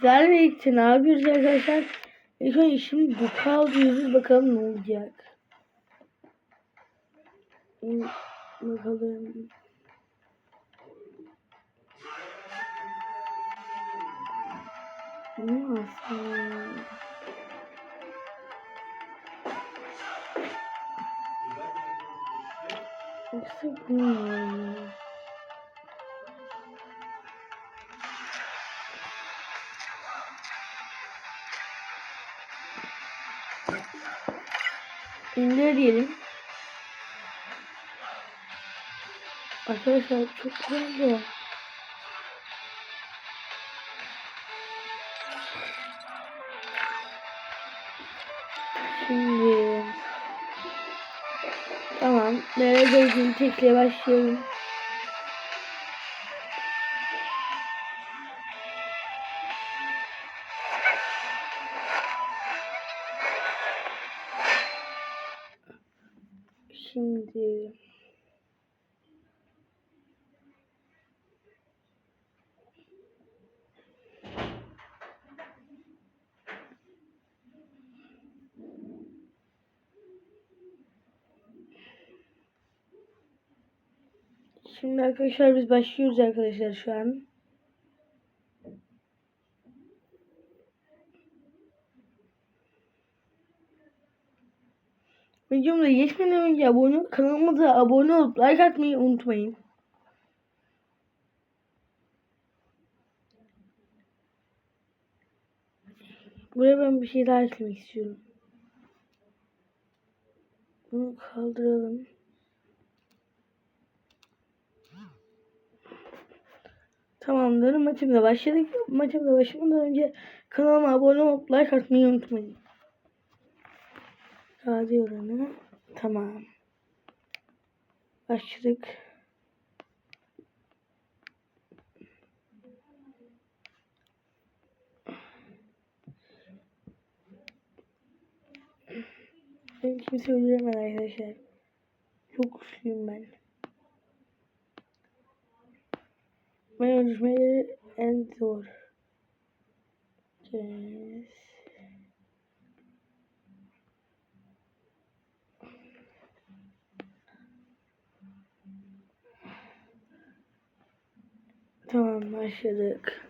Güzel bir. Ne yapıyoruz arkadaşlar? İlk önce şimdi bu kaldırıyoruz. Bakalım ne olacak. Bakalım. Ne aslında? İndir diyelim. Arkadaşlar çok güzel. Şimdi tamam. İlgili tekle başlayalım. Şimdi Şimdi arkadaşlar biz başlıyoruz arkadaşlar şu an. Videomuza geçmeden önce abone kanalımıza abone olup like atmayı unutmayın. Buraya ben bir şey daha eklemek istiyorum. Bunu kaldıralım. Tamamdır. Maçımıza başladık. Maçımıza başlamadan önce kanalıma abone olup like atmayı unutmayın. Gazi oranı. Tamam. Başladık. Beni kimse öldüremez arkadaşlar. Çok güçlüyüm ben. Ben öldürmeleri en zor. Yes. Tamam başladık.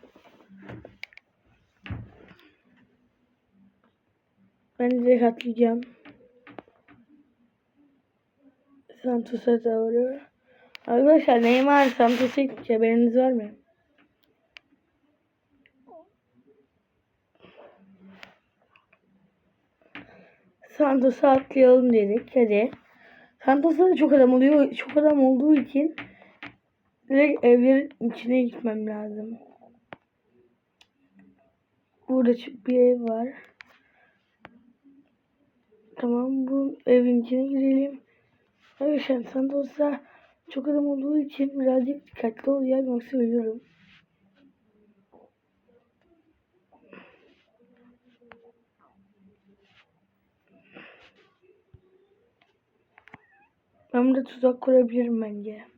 Ben direkt atlayacağım. Santos'a doğru. Arkadaşlar Neymar Santos'a gidecek haberiniz var mı? Santos'a atlayalım dedik. Hadi. Santos'ta da çok adam oluyor. Çok adam olduğu için direkt evlerin içine gitmem lazım. Burada bir ev var. Tamam bu evin içine girelim. Arkadaşlar Santos'ta çok adam olduğu için birazcık dikkatli olacağım yoksa ölürüm. Ben burada tuzak kurabilirim bence.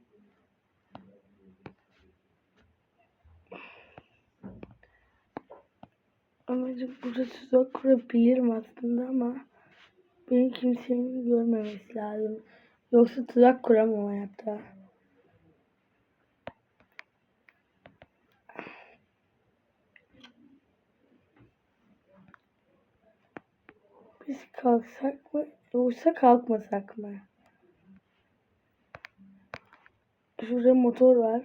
Amacık burada tuzak kurabilirim aslında ama beni kimsenin görmemesi lazım. Yoksa tuzak kuramam hayatta. Biz kalksak mı yoksa kalkmasak mı? Şurada motor var.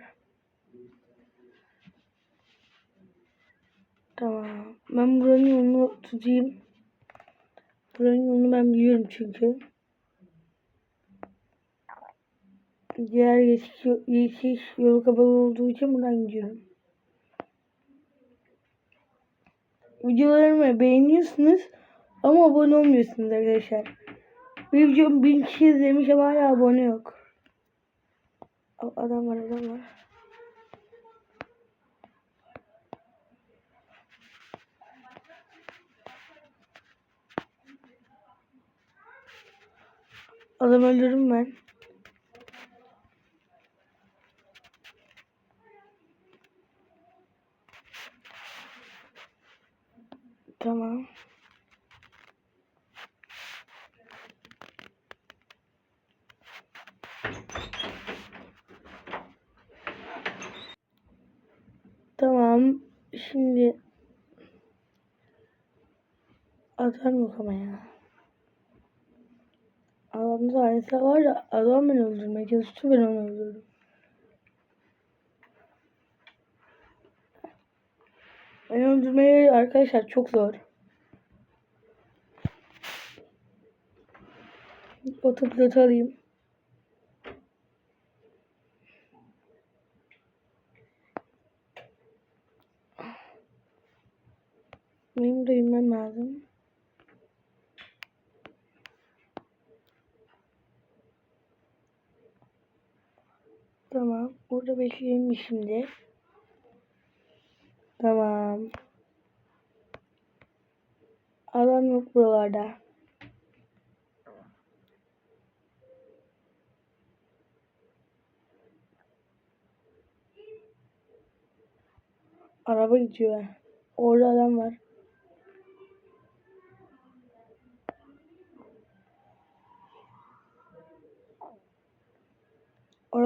Tamam. Ben buranın yolunu tutayım. Buranın yolunu ben biliyorum çünkü. Diğer geçiş, geçiş yolu kapalı olduğu için buradan gidiyorum. Videolarımı beğeniyorsunuz ama abone olmuyorsunuz arkadaşlar. Bir videom bin kişi izlemiş ama hala abone yok. Adam var adam var. Adam öldürürüm ben. Tamam. Tamam. Şimdi adam yok ama. Adamda aynısı var ya adam beni öldürmeye çalıştı ben onu öldürdüm. Beni öldürmeyi arkadaşlar çok zor. Otopilot alayım. Benim de lazım. Tamam. Burada bekleyelim şimdi. Tamam. Adam yok buralarda. Araba gidiyor. Orada adam var.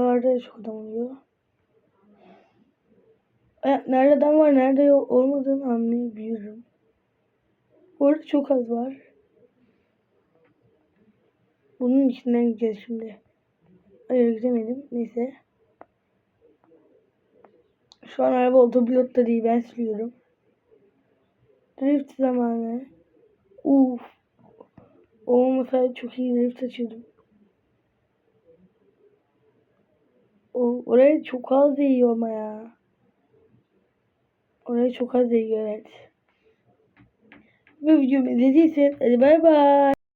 Da çok adam oluyor. E, var, nerede yok olmadığını anlayabiliyorum. Orada çok az var. Bunun içinden gideceğiz şimdi. Hayır gidemedim. Neyse. Şu an araba otopilotta değil. Ben sürüyorum. Drift zamanı. Uf. Olmasaydı çok iyi drift açıyordum. O, oraya çok az değiyor ama ya. Oraya çok az değiyor evet. Bu videomu izlediyseniz hadi bay bay.